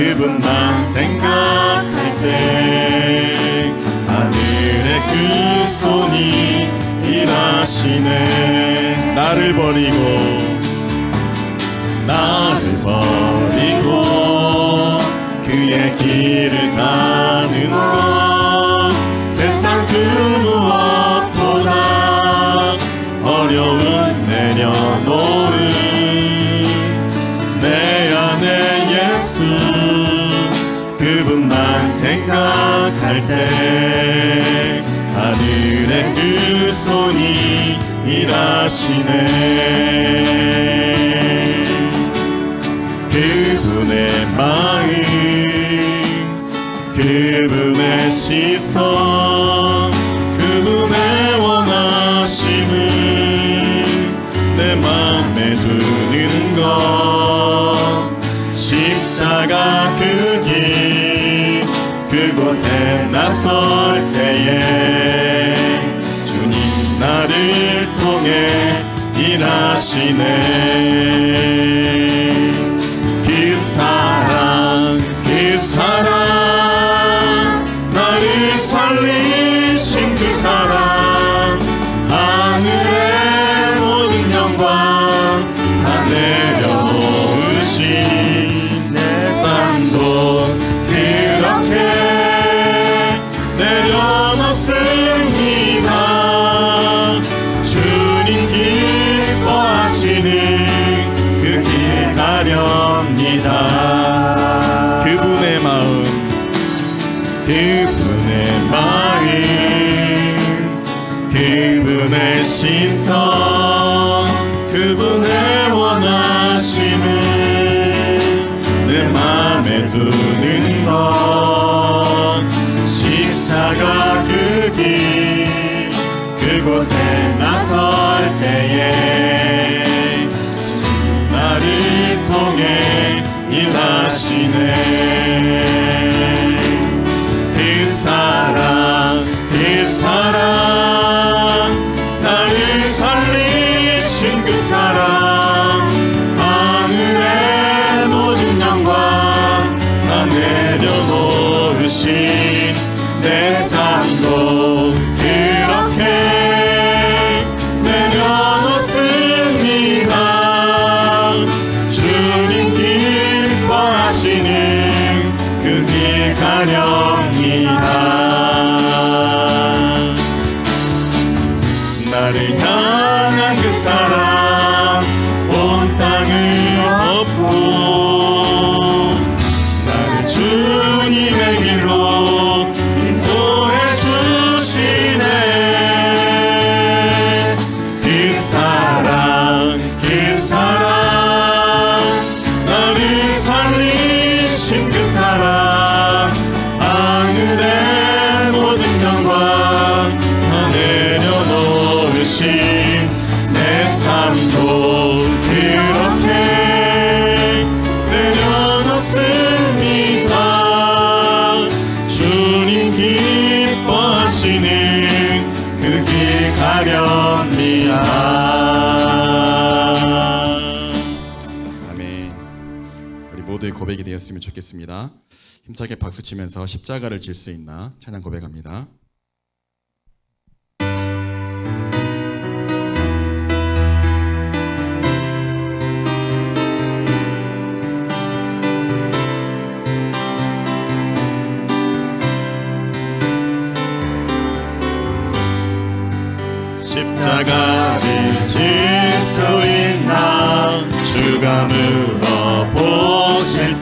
그분 만 생각할 때 하늘의 그 손이 일하시네. 나를 버리고 나를 버리고 생각할 때 하늘의 그 손이 일하시네. 그분의 마음 그분의 심 나설 때에 주님 나를 통해 일하시네. 모든 것 십자가 그 길 그곳에 나설 때에 나를 통해 일하시네. 그 사랑 그 사랑. 다녀놓으신 내 삶. 고백이 되었으면 좋겠습니다. 힘차게 박수 치면서 십자가를 질 수 있나 찬양 고백합니다. 십자가를 질 수 있나 주가 물어보실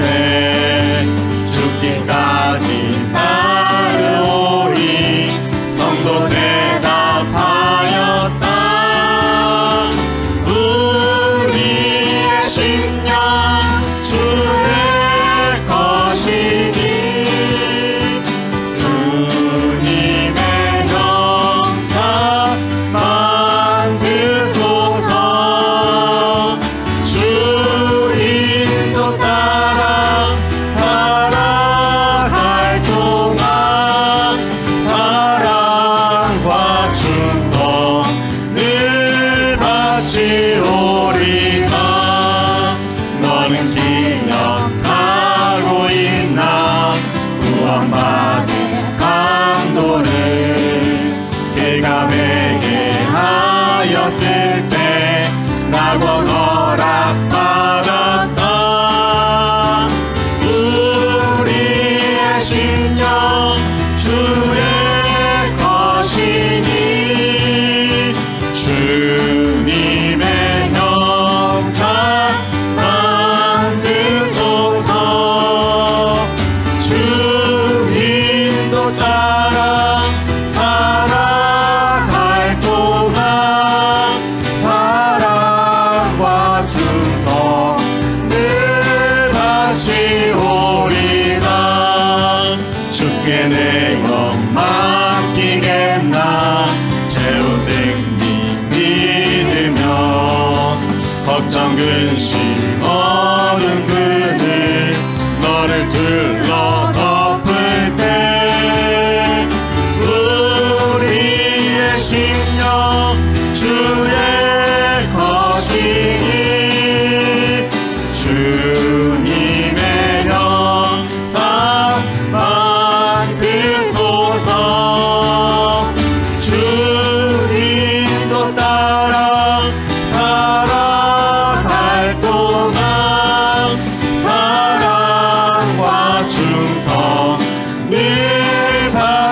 Lord, I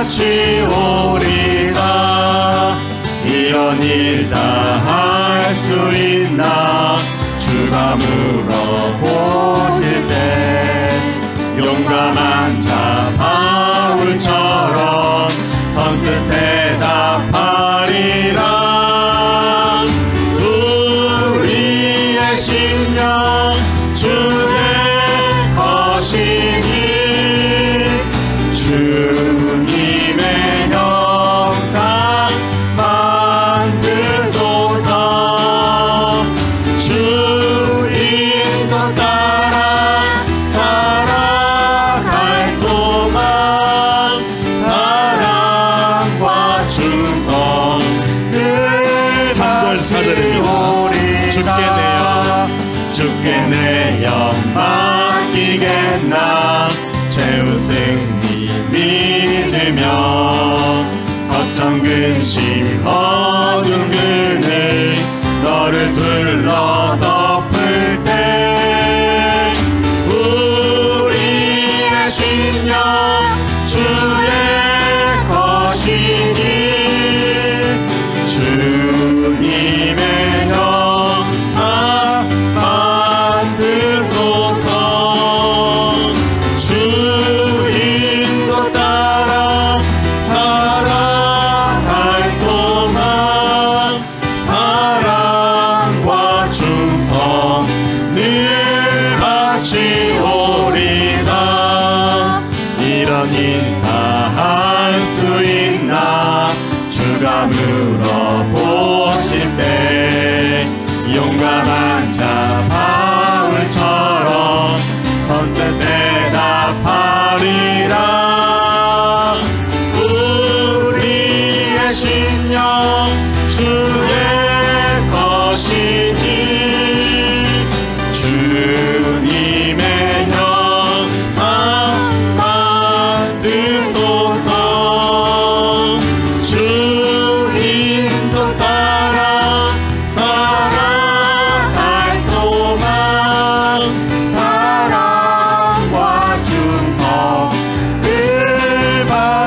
같이 오리다 이런 일 다 할 수 있나? 주가 물어보실 때 용감한 자 바울처럼 선뜻 대답하리라. 우리의 심령 주의 것이니 주 지키시며 걱정 근심 어둠 근해 너를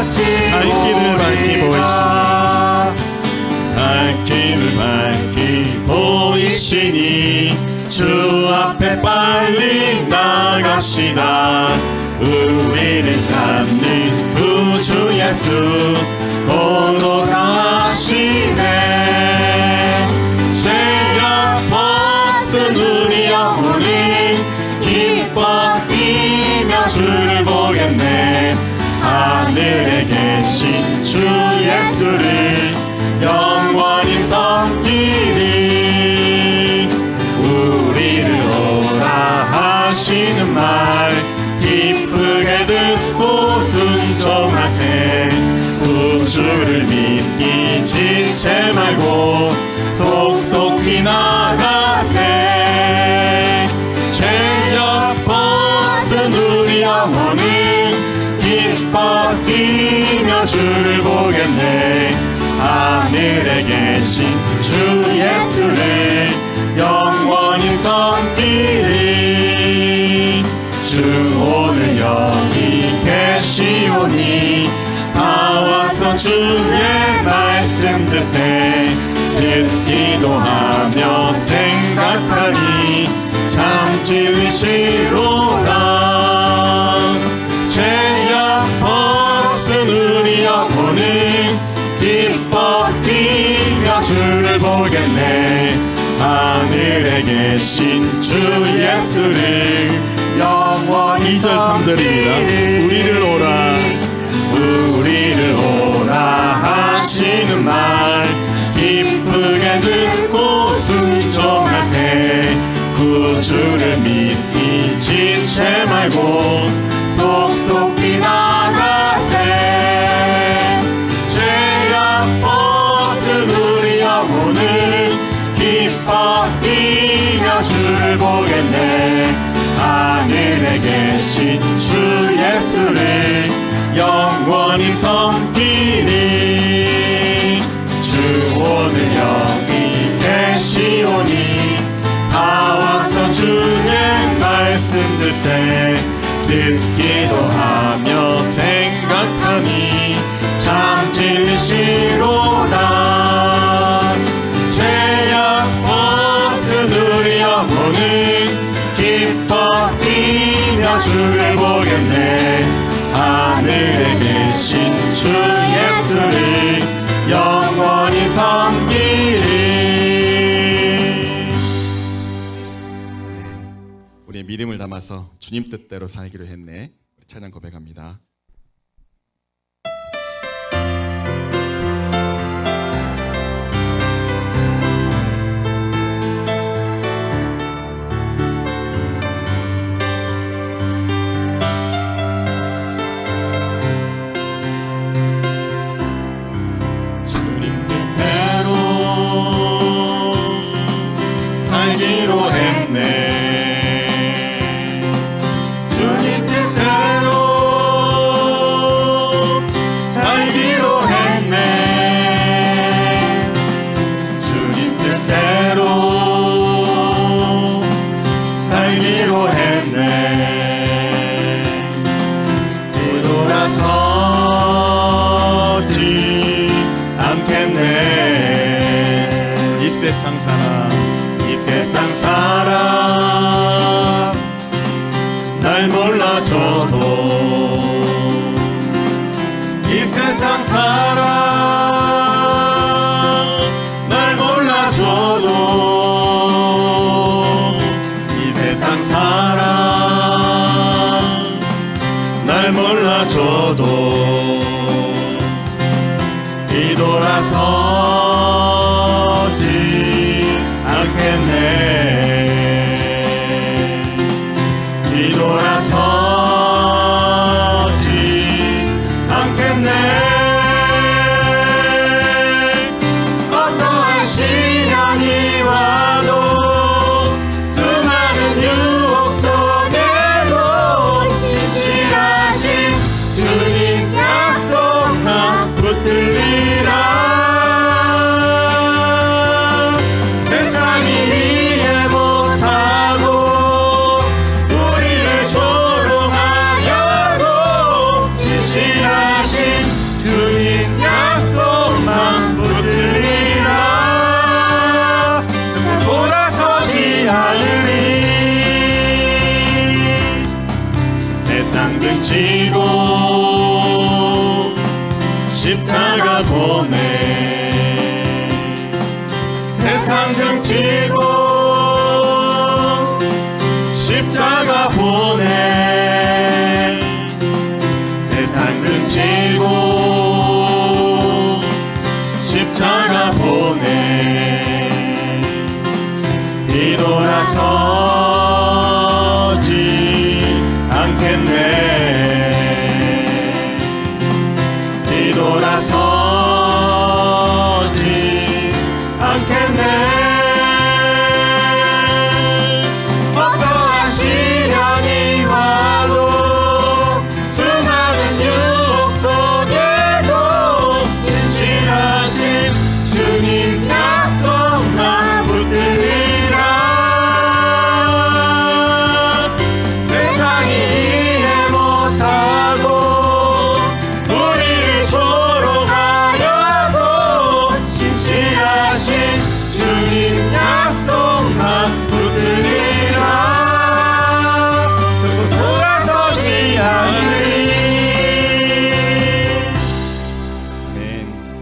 밝기를 길을 밝히 보이시니. 밝기를 밝히 보이시니. 주 앞에 빨리 나갑시다. 우리를 찾는 그 구주 예수. 고노사 see 계신 주 예수를 영원히 섬기리. 주 오늘 여기 계시오니 다와서 주의 말씀 뜻에 듣기도 하며 생각하니 참 진리시로 주를 보겠네. 하늘에 계신 주 예수를 영원히 2절 3절입니다. 우리를 오라. 우리를 오라 하시는 말. 기쁘게 듣고 순종하세. 구주를 믿기 지체 말고 속속 비나 주를 보겠네. 하늘에 계신 주 예수를 영원히 섬기리. 네. 우리의 믿음을 담아서 주님 뜻대로 살기로 했네. 찬양 고백합니다.